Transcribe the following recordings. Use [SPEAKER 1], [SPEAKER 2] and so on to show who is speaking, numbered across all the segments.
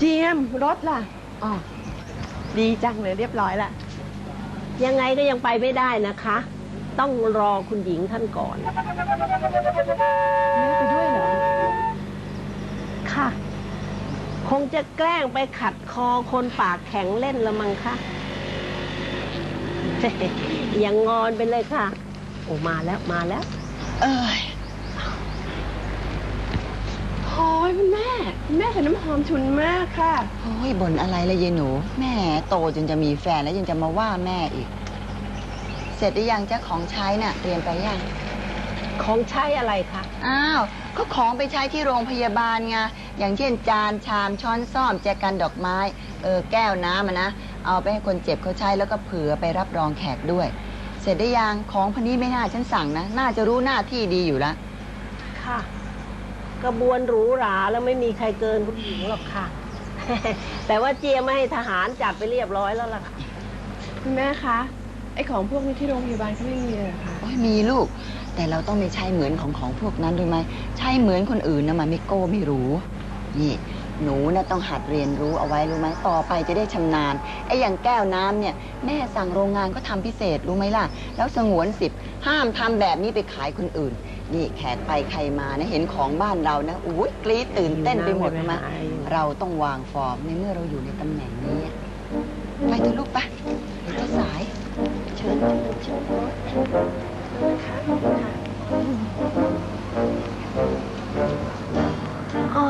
[SPEAKER 1] เจียมรถล่ะอ๋อดีจังเลยเรียบร้อยละ
[SPEAKER 2] ยังไงก็ยังไปไม่ได้นะคะ ต้องรอคุณหญิงท่านก่อน
[SPEAKER 1] แม่ไปด้วยเหรอ
[SPEAKER 2] ค่ะ คงจะแกล้งไปขัดคอคนปากแข็งเล่นละมั้งคะ อย่างงอนไปเลยค่ะ โอ้มาแล้วมาแล้ว
[SPEAKER 1] เอ้ย โอ้ยคุณแม่คุณแม่ใส่น้ำหอมฉุนมากค่ะ
[SPEAKER 3] โอ้ยบ่นอะไรละยายหนูแม่โตจนจะมีแฟนแล้วยังจะมาว่าแม่อีก เสร็จหรือยังเจ้าของใช้น่ะเตรียมไปยัง
[SPEAKER 2] ของใช้อะไรคะ
[SPEAKER 3] อ้าวก็ของไปใช้ที่โรงพยาบาลไงอย่างเช่นจานชามช้อนซ่อมแจกันดอกไม้เออแก้วน้ำอะนะเอาไปให้คนเจ็บเขาใช้แล้วก็เผื่อไปรับรองแขกด้วย เสร็จได้ยังของพันนี้ไม่น่าฉันสั่งนะ น่าจะรู้หน้าที่ดีอยู่แล้ว
[SPEAKER 2] ค่ะ กระบวนหรูหราแล้วไม่มีใครเกินคุณหญิงหรอกค่ะ แต่ว่าเจียไม่ให้ทหารจับไปเรียบร้อยแล้วล่ะค่ะ
[SPEAKER 1] คุณแม่คะ ไอของพวกนี้ที่โรงพยาบาลเขาไม่มีเลยเหรอคะ
[SPEAKER 3] โอ้ยมีลูก แต่เราต้องไม่ใช่เหมือนของของพวกนั้นด้วยไหมใช่เหมือนคนอื่นนะมันไม่โก้ไม่รู้ นี่ หนูนะต้องหัดเรียนรู้เอาไว้รู้ไหมต่อไปจะได้ชำนาญไอ้อย่างแก้วน้ำเนี่ย แม่สั่งโรงงานก็ทำพิเศษรู้ไหมล่ะ แล้วสงวนสิบห้ามทำแบบนี้ไปขายคนอื่น นี่แขกไปใครมานะเห็นของบ้านเรานะอุ้ยกรี๊ดตื่นเต้นไปหมด
[SPEAKER 2] อยู่นะ
[SPEAKER 3] มา
[SPEAKER 2] ไม่เป็นไร
[SPEAKER 3] เราต้องวางฟอร์มในเมื่อเราอยู่ในตำแหน่งนี้ ไปเถอะลูกไปเดี๋ยวจะสาย เชิญเชิญเชิญ
[SPEAKER 2] อ๋อ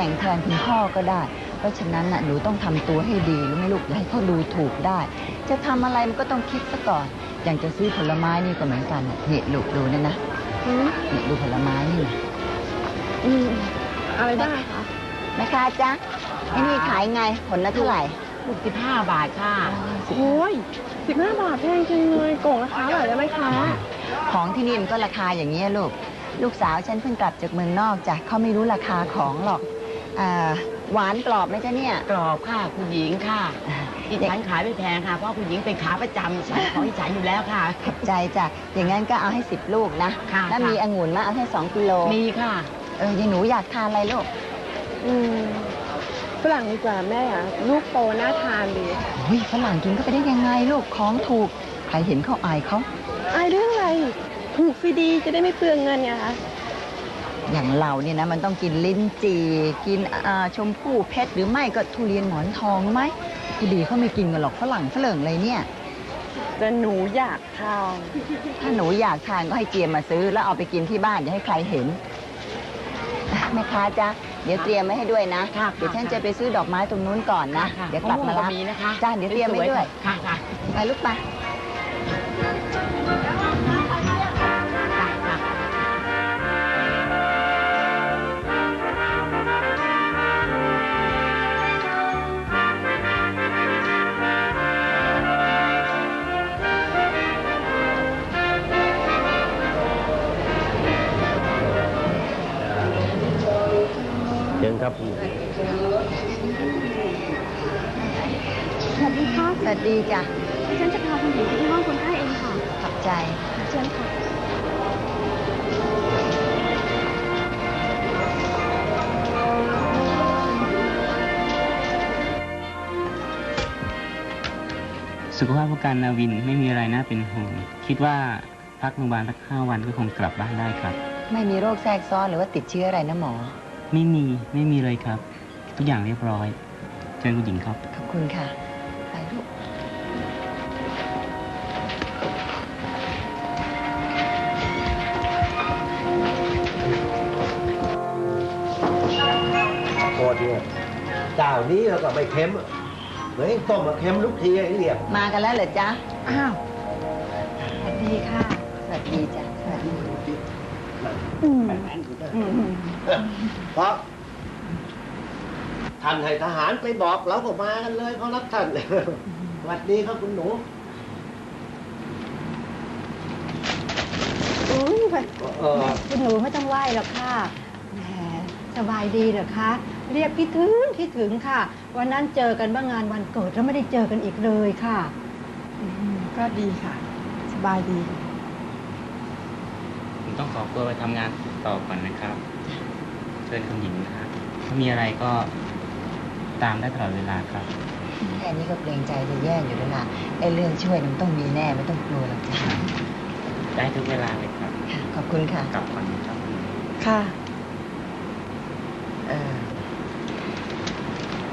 [SPEAKER 3] หน่งแทนคุณพ่อก็ได้ เพราะฉะนั้นน่ะหนูต้องทำตัวให้ดีรู้ไหมลูกอย่าให้เขาดูถูกได้ จะทำอะไรมันก็ต้องคิดซะก่อน อย่างจะซื้อผลไม้นี่ก็เหมือนกันน่ะนี่ลูกดูนั่นนะนี่ดูผลไม้นี่นะ
[SPEAKER 1] อืมอะไรได้คะ
[SPEAKER 3] แม่ค้าจ๊ะไอ้นี่ขายไงผลละเท่าไหร่
[SPEAKER 2] ลูกสิบห้าบาทค่ะ
[SPEAKER 1] โอ้ยสิบห้าบาทแพงจังเลยโกงราคาหน่อยได้ไหมคะ
[SPEAKER 3] ของที่นี่มันก็ราคาอย่างนี้ยลูก ลูกสาวฉันเพิ่งกลับจากเมืองนอกจ้ะเขาไม่รู้ราคาของหรอก อ่าหวานกรอบไหมจ๊ะเนี่ย
[SPEAKER 4] กรอบค่ะคุณหญิงค่ะอีฉันขายไม่แพงค่ะ เพราะคุณหญิงเป็นขาประจำฉันของอีฉันอยู่แล้วค่ะ
[SPEAKER 3] ขอบใจจ้ะ อย่างงั้นก็เอาให้สิบลูกนะ
[SPEAKER 4] ค่ะ
[SPEAKER 3] แล้ว
[SPEAKER 4] ค่ะ
[SPEAKER 3] มีองุ่นมาเอาให้สองกิโล
[SPEAKER 4] มีค่ะ
[SPEAKER 3] เออยายหนูอยากทานอะไรลูก
[SPEAKER 1] อืมฝรั่งดีกว่าแม่อะลูกโตน่าทานดี
[SPEAKER 3] โอ้ยฝรั่งกินก็ไปได้ยังไงลูก ของถูก ใครเห็นเขาอายเขา
[SPEAKER 1] อายเรื่องอะไร ถูกฟรีดีจะได้ไม่เปลืองเงินไงคะ
[SPEAKER 3] อย่างเราเนี่ยนะมันต้องกินลิ้นจี่กินอ่าชมพู่เพชรหรือไม่ก็ทุเรียนหมอนทองรู้ไหมผู้ดีเขาไม่กินกันหรอกฝรั่งฝรั่งเลยเนี่ย
[SPEAKER 1] แต่หนูอยากทาน
[SPEAKER 3] ถ้าหนูอยากทานก็ให้เจียมมาซื้อ แล้วเอาไปกินที่บ้านอย่าให้ใครเห็นอะแม่ค้าจ๊ะเดี๋ยวเตรียมไว้ให้ด้วยนะ
[SPEAKER 4] ค่ะ
[SPEAKER 3] เดี๋ยวฉันจะไปซื้อดอกไม้ตรงนู้นก่อนนะ
[SPEAKER 4] ค่ะ
[SPEAKER 3] เดี๋ยวกลับมารับ
[SPEAKER 4] มะม่วงก็มีนะคะ
[SPEAKER 3] จ้าเดี๋ยวเตรียมไว้ด้วย
[SPEAKER 4] ค่ะค่ะ
[SPEAKER 3] ไปลูกไป
[SPEAKER 5] ครับ
[SPEAKER 6] สวัสดีค่ะ
[SPEAKER 3] สวัสดีจ้ะ
[SPEAKER 6] ดิฉันจะพาคุณหญิงไปที่ห้องคนไข้เองค่ะ
[SPEAKER 3] ขอบใจ
[SPEAKER 6] เชิญค่ะ
[SPEAKER 7] สุขภาพผู้การนาวินไม่มีอะไรน่าเป็นห่วง คิดว่าพักโรงพยาบาลสักห้าวันก็คงกลับบ้านได้ครับ
[SPEAKER 3] ไม่มีโรคแทรกซ้อนหรือว่าติดเชื้ออะไรนะหมอ
[SPEAKER 7] ไม่มีไม่มีเลยครับ ทุกอย่างเรียบร้อย เชิญคุณหญิงครับ
[SPEAKER 3] ขอบคุณค่ะ ไปลูก
[SPEAKER 5] โคตรเนี่ยเจ้านี้แล้วก็ไม่เค็มอะเหมือนไอ้ต้มมาเค็มทุกทีไอ้เรียบ
[SPEAKER 3] มากันแล้วเหรอจ๊ะ
[SPEAKER 1] อ้าว สวัสดีค่ะ
[SPEAKER 3] สวัสดีจ้ะ สวัสดี
[SPEAKER 5] เพราะท่านให้ทหารไปบอกเราก็มากันเลยเขารับท่านสวัสดีครับคุณหนู
[SPEAKER 6] อืม
[SPEAKER 5] เออ
[SPEAKER 6] คุณหนูไม่ต้องไหว้หรอกค่ะแหมส
[SPEAKER 8] สบายดีเหรอคะเรียกคิดถึงคิดถึงค่ะ วันนั้นเจอกันเมื่องานวันเกิดแล้วไม่ได้เจอกันอีกเลยค่ะ
[SPEAKER 1] ก็ดีค่ะ สบายดี
[SPEAKER 7] ผมต้องขอตัวไปทำงานต่อก่อนนะครับเชิญคุณหญิงนะครับถ้ามีอะไรก็ตามได้ตลอดเวลาครับ
[SPEAKER 3] แค่นี้ก็เกรงใจจะแย่อยู่แล้วล่ะไอ้เรื่องช่วยมันต้องมีแน่ไม่ต้องกลัวหรอกจ้ะ
[SPEAKER 7] ได้ทุกเวลาเลยครับ
[SPEAKER 3] ค่ะขอบคุณค่ะ
[SPEAKER 7] กลับก่อนนะครับ
[SPEAKER 1] ค่ะ
[SPEAKER 3] เออ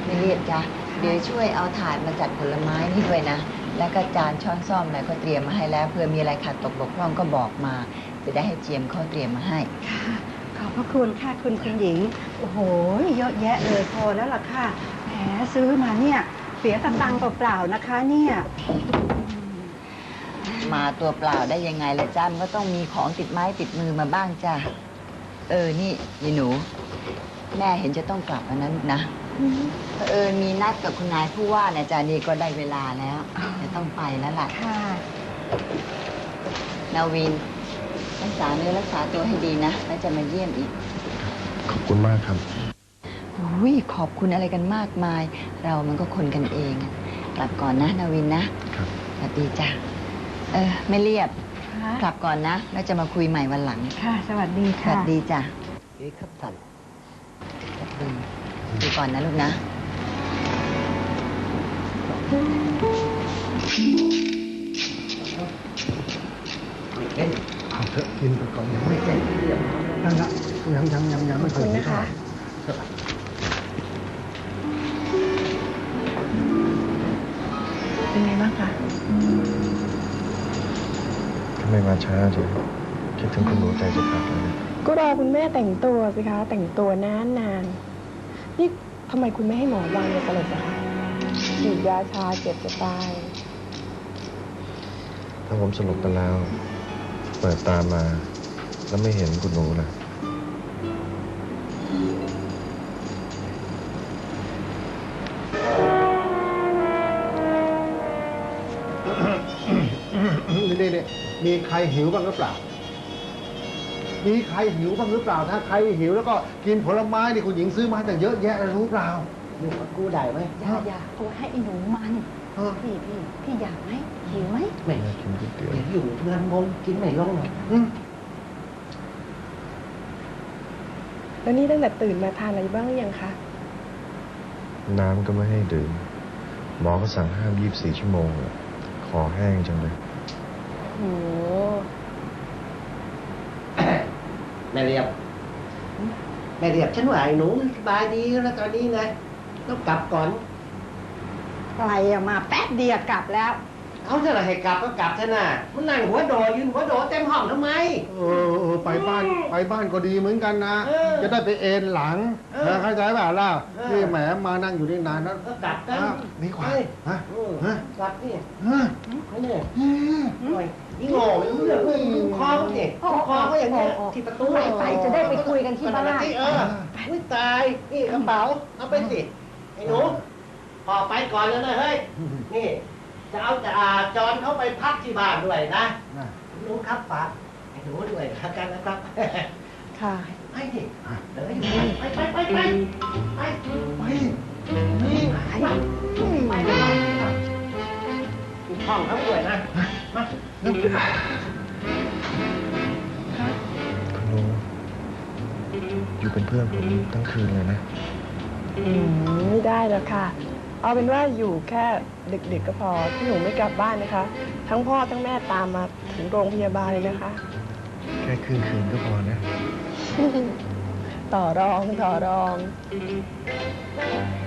[SPEAKER 3] ไม่เรียบจ้ะเดี๋ยวช่วยเอาถาดมาจัดผลไม้นี่ด้วยนะ แล้วก็จานช้อนซ่อมอะไรก็เตรียมมาให้แล้วเผื่อมีอะไรขาดตกบกพร่องก็บอกมา จะได้ให้เจียมเขาเตรียมมาให้
[SPEAKER 8] ค่ะข อบพระคุณค่ะคุณคุณหญิง โอ้โห เยอะแยะเลยพอแล้วล่ะค่ะ แหมซื้อมาเนี่ย เสียตังค์เปล่าๆนะคะ เนี่ย
[SPEAKER 3] มาตัวเปล่าได้ยังไงล่ะจ้ามันก็ต้องมีของติดไม้ติดมือมาบ้างจ้ะ เออ นี่ยายหนู แม่เห็นจะต้องกลับแล้วนะลูกนะเออมีนัดกับคุณนายผู้ว่านะจ้ะนี่ก็ได้เวลาแล้วจะต้องไปแล้วล่ะ
[SPEAKER 8] ค่ะ
[SPEAKER 3] นาวิน รักษาเนื้อรักษาตัวให้ดีนะ แล้วจะมาเยี่ยมอีก
[SPEAKER 9] ขอบคุณมากครับ
[SPEAKER 3] อุ้ยขอบคุณอะไรกันมากมาย เรามันก็คนกันเองอะกลับก่อนนะนาวินนะ ครับสวัสดีจ้ะ เออ ไม่เรียบ
[SPEAKER 8] ค่ะ
[SPEAKER 3] กลับก่อนนะ แล้วจะมาคุยใหม่วันหลัง
[SPEAKER 8] ค่ะ สวัสดี
[SPEAKER 3] ส
[SPEAKER 8] ค่ะ
[SPEAKER 3] วัสดีจ้ะ
[SPEAKER 5] เอ๊ะครับท่าน
[SPEAKER 3] สวัสดีดูก่อนนะลูกนะ
[SPEAKER 5] เอ๊ะ
[SPEAKER 9] เอาเถอะกินไปก่อนยังไม่เสร็จนั่นละยังยังยังยังไม่เคย
[SPEAKER 1] ขอบคุณนะคะเป็นไงบ้างคะ
[SPEAKER 9] ทำไมมาช้าจังคิดถึงคุณหนูใจจะขาดแล้วเนี่ย
[SPEAKER 1] ก็รอคุณแม่แต่งตัวสิคะ แต่งตัวนานนานๆนี่ทำไมคุณไม่ให้หมอวางยาสลบอะคะฉีดยาชาเจ็บจะตาย
[SPEAKER 9] ถ้าผมสรุปไปแล้ว เปิดตามมา แล้วไม่เห็นคุณหนูล่ะ
[SPEAKER 5] นี่นี่นี่มีใครหิวบ้างหรือเปล่า มีใครหิวบ้างหรือเปล่า ถ้าใครหิวแล้วก็กินผลไม้นี่คุณหญิงซื้อมาให้ตั้งเยอะแยะเลยรู้เปล่า ลูกกูได้ไหม
[SPEAKER 8] อย่าอย่าเอาไว้ให้ไอ้หนูมัน
[SPEAKER 5] เออ
[SPEAKER 8] พี่พี่พี่อยากไหมหิวไหม
[SPEAKER 5] ไม่
[SPEAKER 9] อยากกินก๋วยเตี๋ยว
[SPEAKER 5] เดี๋ยวอยู่เพื่อนงงกินไม่ลงหรอกอืม
[SPEAKER 1] แล้วนี่ตั้งแต่ตื่นมาทานอะไรบ้างหรือยังคะ
[SPEAKER 9] น้ำก็ไม่ให้ดื่ม หมอก็สั่งห้ามยีบสี่ชั่วโมงอะขอแห้งจังเลย
[SPEAKER 1] โห
[SPEAKER 5] แม่เรียบแม่เรียบฉันว่าไอ้หนูสบายดีแล้วตอนนี้ไง ต้องกลับก่อน
[SPEAKER 8] ใครอะมาแป๊บเดียวกลับแล้ว
[SPEAKER 5] เอาเถอะให้กลับก็กลับเถอะนะมันนั่งหัวโดดยืนหัวโดดเต็มห้องทำไม
[SPEAKER 10] เออเออไปบ้านไปบ้านก็ดีเหมือนกันนะ
[SPEAKER 5] เออ
[SPEAKER 10] จะได้ไปเอนหลัง
[SPEAKER 5] เออ
[SPEAKER 10] นะเข้าใจเปล่าล่ะ
[SPEAKER 5] เออ
[SPEAKER 10] นี่แหมมานั่งอยู่นี่นานแล้ว
[SPEAKER 5] ก็กลับกัน
[SPEAKER 10] อ้าวนี่กว่า
[SPEAKER 5] เฮ้ย
[SPEAKER 10] ฮะ
[SPEAKER 5] เออ
[SPEAKER 10] ฮะ
[SPEAKER 5] กลับนี่
[SPEAKER 10] ฮะ
[SPEAKER 5] เขาเนี่ยหน่อยนี่โง่ไม่รู้เรื่องเลยดูคอเขาเนี่ยคอเขาอย่างเงี้ยที่ประตู
[SPEAKER 8] ไปไปจะได้ไปคุยกันที่บ้าน
[SPEAKER 5] ที่เอออุ้ยตายนี่กระเป๋าเอาไปสิ ไอ้หนูพอไปก่อนแล้วนะเฮ้ย นี่ จะเอาจะอาจอนเขาไปพักที่บ้านด้วยนะ
[SPEAKER 10] น่ะ
[SPEAKER 5] หนูครับฝากไอ้หนูด้วยแล้วกันนะครับ
[SPEAKER 1] ค่ะ
[SPEAKER 5] ไปดิเดี๋ยวไปไปไปไปไปไปนี่ไปไปไปกินข้าวครับด้วยนะมา
[SPEAKER 9] คุณหนูอยู่เป็นเพื่อนผมทั้งคืนเลยนะ
[SPEAKER 1] อืม ไม่ได้แล้วค่ะ เอาเป็นว่าอยู่แค่ดึกๆก็พอที่หนูไม่กลับบ้านนะคะ ทั้งพ่อทั้งแม่ตามมาถึงโรงพยาบาลเลยนะคะ
[SPEAKER 9] แค่คืนคืนก็พอนะ
[SPEAKER 1] ต่อรองต่อรอง
[SPEAKER 9] ค